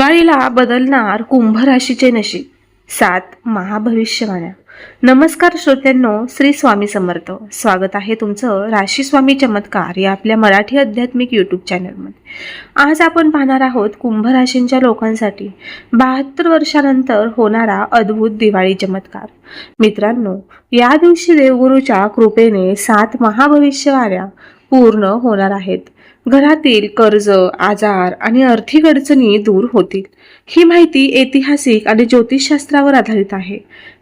दिवाळीला बदलणार कुंभ राशीचे नशीब. सात महाभविष्यवाण्या. नमस्कार श्रोत्यांनो श्री स्वामी समर्थ. स्वागत आहे तुमचं राशी स्वामी चमत्कार या आपल्या मराठी आध्यात्मिक यूट्यूब चॅनलमध्ये आज आपण पाहणार आहोत कुंभ राशींच्या लोकांसाठी बहात्तर वर्षानंतर होणारा अद्भुत दिवाळी चमत्कार. मित्रांनो या दिवशी देवगुरूच्या कृपेने सात महाभविष्यवाण्या पूर्ण होणार आहेत. घरातील कर्ज आजार आणि आर्थिक अडचणी दूर होतील. ही माहिती ऐतिहासिक आणि ज्योतिषशास्त्रावर आधारित आहे.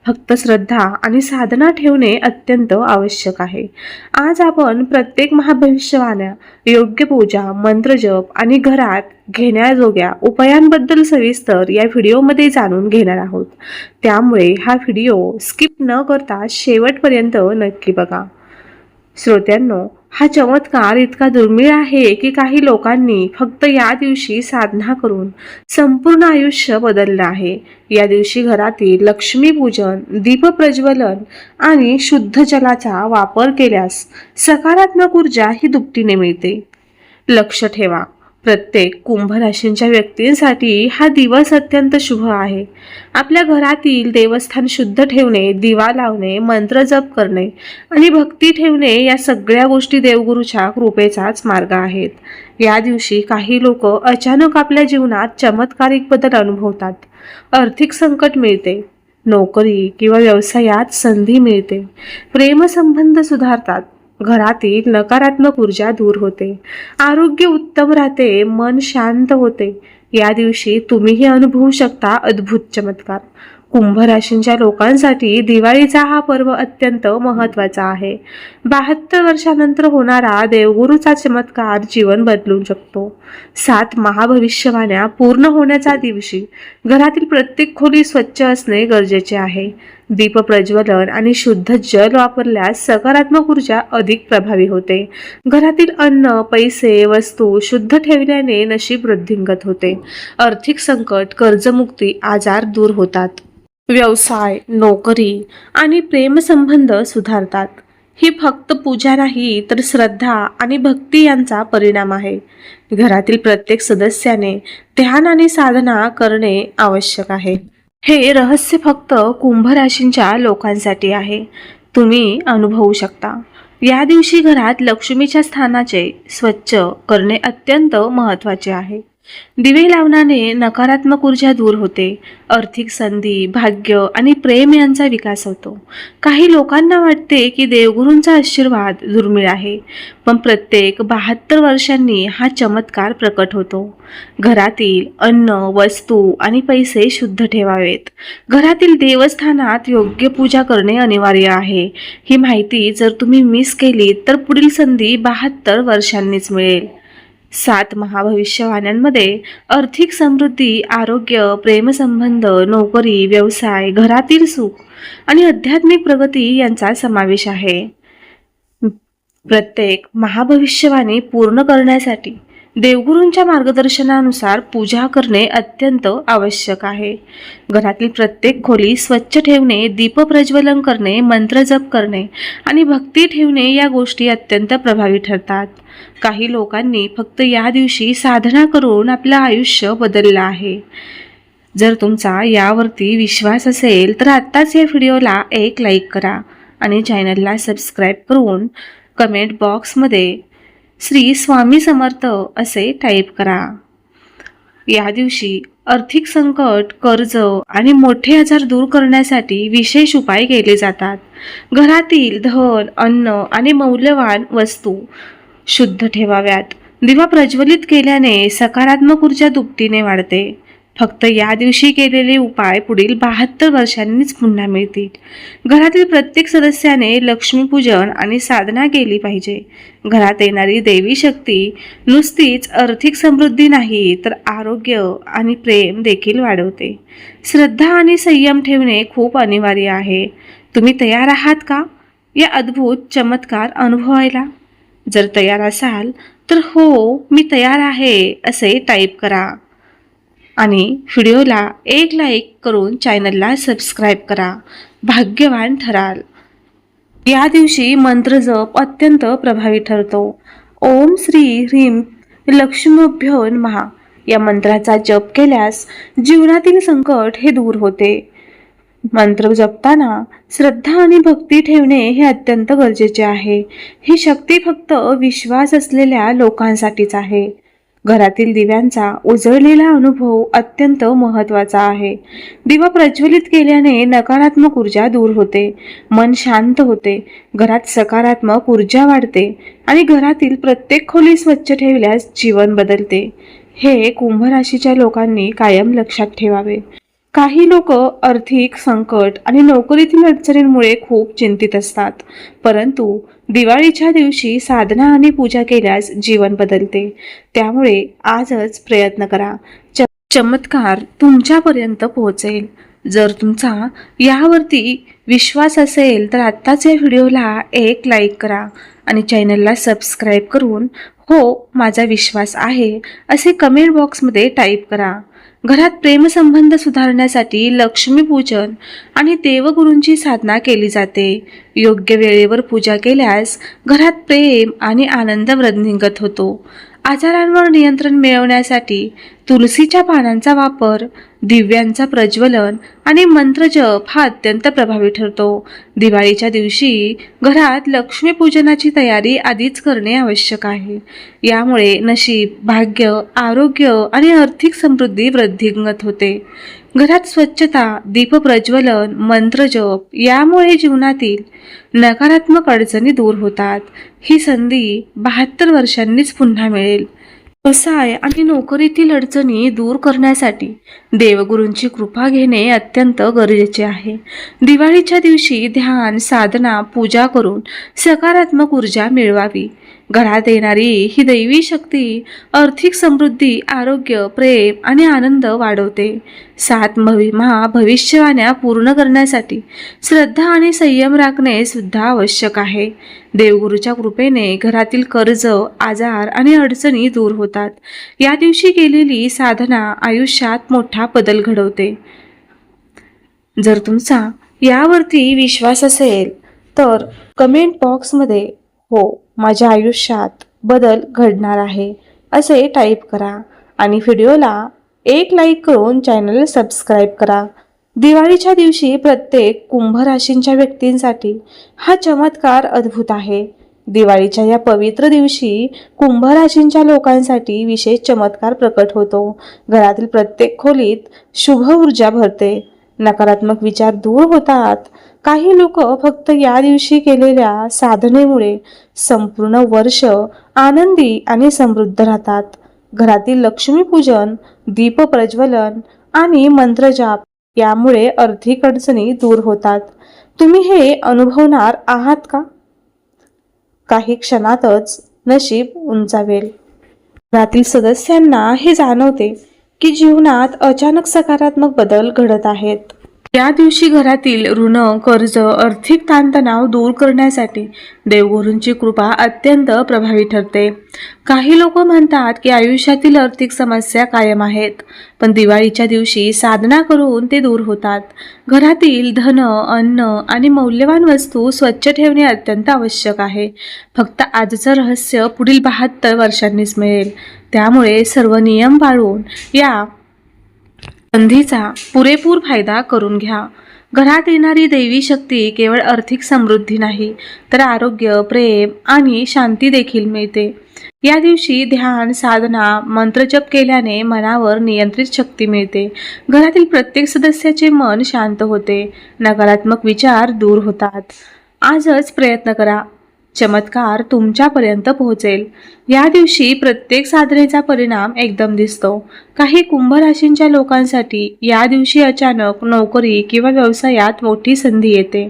फक्त श्रद्धा आणि साधना ठेवणे अत्यंत आवश्यक आहे. आज आपण प्रत्येक महाभविष्यवाण्या योग्य पूजा मंत्रजप आणि घरात घेण्याजोग्या उपायांबद्दल सविस्तर या व्हिडिओमध्ये जाणून घेणार आहोत. त्यामुळे हा व्हिडिओ स्किप न करता शेवटपर्यंत नक्की बघा. श्रोत्यांनो हा चमत्कार इतका दुर्मिळ आहे की काही लोकांनी फक्त या दिवशी साधना करून संपूर्ण आयुष्य बदललं आहे. या दिवशी घरातील लक्ष्मीपूजन दीपप्रज्वलन आणि शुद्ध जलाचा वापर केल्यास सकारात्मक ऊर्जा ही दुपटीने मिळते. लक्ष ठेवा. प्रत्येक कुंभ राशींच्या व्यक्तींसाठी हा दिवस अत्यंत शुभ आहे. आपल्या घरातील देवस्थान शुद्ध ठेवणे दिवा लावणे मंत्र जप करणे आणि भक्ती ठेवणे या सगळ्या गोष्टी देवगुरूच्या कृपेचाच मार्ग आहेत. या दिवशी काही लोक अचानक आपल्या जीवनात चमत्कारिक बदल अनुभवतात. आर्थिक संकट मिळते नोकरी किंवा व्यवसायात संधी मिळते प्रेमसंबंध सुधारतात घरातील नकारात्मक ऊर्जा दूर होते. आरोग्य उत्तम राहते मन शांत होते. या दिवशी तुम्हीही अनुभवू शकता अद्भुत चमत्कार. कुंभ राशींच्या लोकांसाठी दिवाळीचा हा पर्व अत्यंत महत्त्वाचा आहे. बहात्तर वर्षानंतर होणारा देवगुरूचा चमत्कार जीवन बदलू शकतो. सात महाभविष्यवाण्या पूर्ण होण्याच्या दिवशी घरातील प्रत्येक खोली स्वच्छ असणे गरजेचे आहे. दीप प्रज्वलन आणि शुद्ध जल वापरल्यास सकारात्मक ऊर्जा अधिक प्रभावी होते. घरातील अन्न पैसे वस्तू शुद्ध ठेवल्याने नशीब वृद्धिंगत होते. आर्थिक संकट कर्जमुक्ती आजार दूर होतात. व्यवसाय नोकरी आणि प्रेमसंबंध सुधारतात. ही फक्त पूजा नाही तर श्रद्धा आणि भक्ती यांचा परिणाम आहे. घरातील प्रत्येक सदस्याने ध्यान आणि साधना करणे आवश्यक आहे. हे रहस्य फक्त कुंभ राशींच्या लोकांसाठी आहे. तुम्ही अनुभवू शकता. या दिवशी घरात लक्ष्मीच्या स्थानाचे स्वच्छ करणे अत्यंत महत्त्वाचे आहे. दिवे लावण्याने नकारात्मक ऊर्जा दूर होते. आर्थिक संधी भाग्य आणि प्रेम यांचा विकास होतो. काही लोकांना वाटते की देवगुरूंचा आशीर्वाद दुर्मिळ आहे पण प्रत्येक बहात्तर वर्षांनी हा चमत्कार प्रकट होतो. घरातील अन्न वस्तू आणि पैसे शुद्ध ठेवावेत. घरातील देवस्थानात योग्य पूजा करणे अनिवार्य आहे. ही माहिती जर तुम्ही मिस केली तर पुढील संधी बहात्तर वर्षांनीच मिळेल. सात महाभविष्यवाण्यांमध्ये आर्थिक समृद्धी आरोग्य प्रेमसंबंध नोकरी व्यवसाय घरातील सुख आणि आध्यात्मिक प्रगती यांचा समावेश आहे. प्रत्येक महाभविष्यवाणी पूर्ण करण्यासाठी देवगुरूंच्या मार्गदर्शनानुसार पूजा करणे अत्यंत आवश्यक आहे. घरातील प्रत्येक खोली स्वच्छ ठेवणे दीपप्रज्वलन करणे मंत्र जप करणे आणि भक्ती ठेवणे या गोष्टी अत्यंत प्रभावी ठरतात. काही लोकांनी फक्त या दिवशी साधना करून आपलं आयुष्य बदललं आहे. जर तुमचा यावरती विश्वास असेल तर आत्ताच या व्हिडिओला एक लाईक करा आणि चॅनलला सबस्क्राईब करून कमेंट बॉक्समध्ये श्री स्वामी समर्थ असे टाईप करा. या दिवशी आर्थिक संकट कर्ज आणि मोठे आजार दूर करण्यासाठी विशेष उपाय केले जातात. घरातील धन अन्न आणि मौल्यवान वस्तू शुद्ध ठेवाव्यात. दिवा प्रज्वलित केल्याने सकारात्मक ऊर्जा दुपटीने वाढते. फक्त या दिवशी केलेले उपाय पुढील बहात्तर वर्षांनीच पुन्हा मिळतील. घरातील प्रत्येक सदस्याने लक्ष्मीपूजन आणि साधना केली पाहिजे. घरात येणारी देवी शक्ती नुसतीच आर्थिक समृद्धी नाही तर आरोग्य आणि प्रेम देखील वाढवते. श्रद्धा आणि संयम ठेवणे खूप अनिवार्य आहे. तुम्ही तयार आहात का? या अद्भुत चमत्कार अनुभवायला. जर तयार असाल तर हो मी तयार आहे असे टाईप करा. आणि व्हिडिओला एक लाईक करून चॅनलला सबस्क्राईब करा. भाग्यवान ठराल. या दिवशी मंत्र जप अत्यंत प्रभावी ठरतो. ओम श्री ह्रीम लक्ष्मीभ्यो महा या मंत्राचा जप केल्यास जीवनातील संकट हे दूर होते. मंत्र जपताना श्रद्धा आणि भक्ती ठेवणे हे अत्यंत गरजेचे आहे. ही शक्ती फक्त विश्वास असलेल्या लोकांसाठीच आहे. घरातील दिव्यांचा उजळलेला अनुभव अत्यंत महत्त्वाचा आहे. दिवा प्रज्वलित केल्याने नकारात्मक ऊर्जा दूर होते. मन शांत होते. घरात सकारात्मक ऊर्जा वाढते आणि घरातील प्रत्येक खोली स्वच्छ ठेवल्यास जीवन बदलते. हे कुंभ राशीच्या लोकांनी कायम लक्षात ठेवावे. काही लोक आर्थिक संकट आणि नोकरीतील अडचणींमुळे खूप चिंतित असतात. परंतु दिवाळीच्या दिवशी साधना आणि पूजा केल्यास जीवन बदलते. त्यामुळे आजच प्रयत्न करा. च चमत्कार तुमच्यापर्यंत पोहोचेल. जर तुमचा यावरती विश्वास असेल तर आत्ताच या व्हिडिओला एक लाईक करा आणि चॅनलला सबस्क्राईब करून हो माझा विश्वास आहे असे कमेंट बॉक्समध्ये टाईप करा. घरात प्रेमसंबंध सुधारण्यासाठी लक्ष्मीपूजन आणि देवगुरूंची साधना केली जाते. योग्य वेळेवर पूजा केल्यास घरात प्रेम आणि आनंद वृद्धिंगत होतो. आजारांवर नियंत्रण मिळवण्यासाठी तुलसीच्या पानांचा वापर दिव्यांचा प्रज्वलन आणि मंत्रजप हा अत्यंत प्रभावी ठरतो. दिवाळीच्या दिवशी घरात लक्ष्मीपूजनाची तयारी आधीच करणे आवश्यक आहे. यामुळे नशीब भाग्य आरोग्य आणि आर्थिक समृद्धी वृद्धिंगत होते. घरात स्वच्छता दीपप्रज्वलन मंत्रजप यामुळे जीवनातील नकारात्मक अडचणी दूर होतात. ही संधी बहात्तर वर्षांनीच पुन्हा मिळेल. व्यवसाय आणि नोकरीतील अडचणी दूर करण्यासाठी देवगुरूंची कृपा घेणे अत्यंत गरजेचे आहे. दिवाळीच्या दिवशी ध्यान साधना पूजा करून सकारात्मक ऊर्जा मिळवावी. घरात येणारी ही दैवी शक्ती आर्थिक समृद्धी आरोग्य प्रेम आणि आनंद वाढवते. सात महिमा भविष्यवाण्या पूर्ण करण्यासाठी श्रद्धा आणि संयम राखणे सुद्धा आवश्यक आहे. देवगुरूच्या कृपेने घरातील कर्ज आजार आणि अडचणी दूर होतात. या दिवशी केलेली साधना आयुष्यात मोठा बदल घडवते. जर तुमचा यावरती विश्वास असेल तर कमेंट बॉक्समध्ये हो. माझ्या आयुष्यात बदल घडणार आहे असे टाईप करा आणि व्हिडिओला एक लाईक करून चॅनल सबस्क्राईब करा. दिवाळीच्या दिवशी प्रत्येक कुंभ राशींच्या व्यक्तींसाठी हा चमत्कार अद्भुत आहे. दिवाळीच्या या पवित्र दिवशी कुंभ राशींच्या लोकांसाठी विशेष चमत्कार प्रकट होतो. घरातील प्रत्येक खोलीत शुभ ऊर्जा भरते. नकारात्मक विचार दूर होतात. काही लोक फक्त या दिवशी केलेल्या साधनेमुळे संपूर्ण वर्ष आनंदी आणि समृद्ध राहतात. घरातील लक्ष्मीपूजन दीप प्रज्वलन आणि मंत्रजाप यामुळे आर्थिक अडचणी दूर होतात. तुम्ही हे अनुभवणार आहात का? काही क्षणातच नशीब उंचावेल. घरातील सदस्यांना हे जाणवते की जीवनात अचानक सकारात्मक बदल घडत आहेत. या दिवशी घरातील ऋण कर्ज आर्थिक ताणतणाव दूर करण्यासाठी देवगुरूंची कृपा अत्यंत प्रभावी ठरते. काही लोक म्हणतात की आयुष्यातील आर्थिक समस्या कायम आहेत पण दिवाळीच्या दिवशी साधना करून ते दूर होतात. घरातील धन अन्न आणि मौल्यवान वस्तू स्वच्छ ठेवणे अत्यंत आवश्यक आहे. फक्त आजचं रहस्य पुढील बहात्तर वर्षांनीच मिळेल. त्यामुळे सर्व नियम पाळून या संधीचा पुरेपूर फायदा करून घ्या. घरात येणारी दैवी शक्ती केवळ आर्थिक समृद्धी नाही तर आरोग्य प्रेम आणि शांती देखील मिळते. या दिवशी ध्यान साधना मंत्रजप केल्याने मनावर नियंत्रित शक्ती मिळते. घरातील प्रत्येक सदस्याचे मन शांत होते. नकारात्मक विचार दूर होतात. आजच प्रयत्न करा. चमत्कार तुमच्यापर्यंत पोहोचेल. या दिवशी प्रत्येक साधनेचा परिणाम एकदम दिसतो. काही कुंभ राशींच्या लोकांसाठी या दिवशी अचानक नोकरी किंवा व्यवसायात मोठी संधी येते.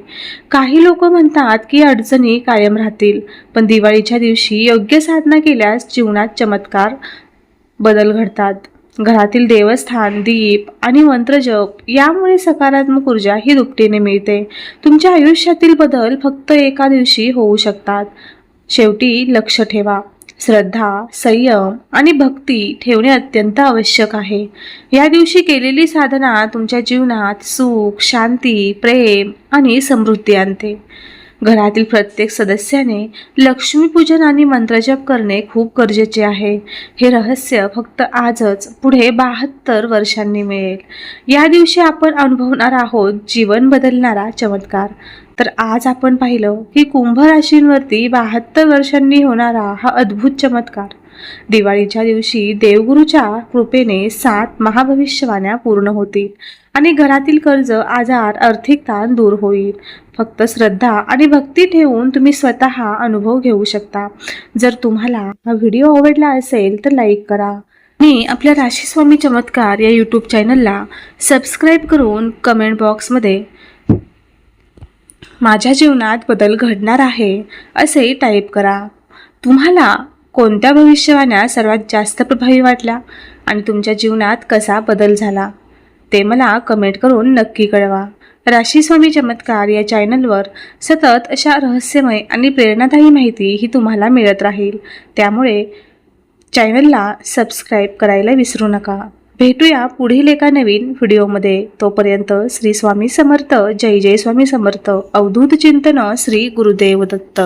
काही लोक म्हणतात की अडचणी कायम राहतील पण दिवाळीच्या दिवशी योग्य साधना केल्यास जीवनात चमत्कार बदल घडतात. घरातील देवस्थान दीप आणि मंत्रजप यामुळे सकारात्मक ऊर्जा ही दुपटीने मिळते. तुमच्या आयुष्यातील बदल फक्त एका दिवशी होऊ शकतात. शेवटी लक्ष ठेवा. श्रद्धा संयम आणि भक्ती ठेवणे अत्यंत आवश्यक आहे. या दिवशी केलेली साधना तुमच्या जीवनात सुख शांती प्रेम आणि समृद्धी आणते. घरातील प्रत्येक सदस्याने लक्ष्मीपूजन आणि मंत्रजप करणे खूप गरजेचे आहे. हे रहस्य फक्त आजच पुढे बहात्तर वर्षांनी मिळेल. या दिवशी आपण अनुभवणार आहोत जीवन बदलणारा चमत्कार. तर आज आपण पाहिलं की कुंभ राशींवरती बहात्तर वर्षांनी होणारा हा अद्भुत चमत्कार. दिवाळीच्या दिवशी देवगुरूच्या कृपेने सात महाभविष्यवाण्या पूर्ण होतील आणि घरातील कर्ज आजार आर्थिक ताण दूर होईल. फक्त श्रद्धा आणि भक्ती ठेवून तुम्ही स्वतः अनुभव घेऊ शकता. जर तुम्हाला हा व्हिडिओ आवडला असेल तर लाईक करा. मी आपल्या राशीस्वामी चमत्कार या यूट्यूब चॅनलला सबस्क्राईब करून कमेंट बॉक्समध्ये माझ्या जीवनात बदल घडणार आहे असे टाईप करा. तुम्हाला कोणत्या भविष्यवाण्या सर्वात जास्त प्रभावी वाटल्या आणि तुमच्या जीवनात कसा बदल झाला? ते मला कमेंट करून नक्की कळवा. राशीस्वामी चमत्कार या चॅनलवर सतत अशा रहस्यमय आणि प्रेरणादायी माहिती ही तुम्हाला मिळत राहील. त्यामुळे चॅनलला सबस्क्राईब करायला विसरू नका. भेटूया पुढील एका नवीन व्हिडिओमध्ये तोपर्यंत श्री स्वामी समर्थ जय जय स्वामी समर्थ अवधूत चिंतन श्री गुरुदेव दत्त.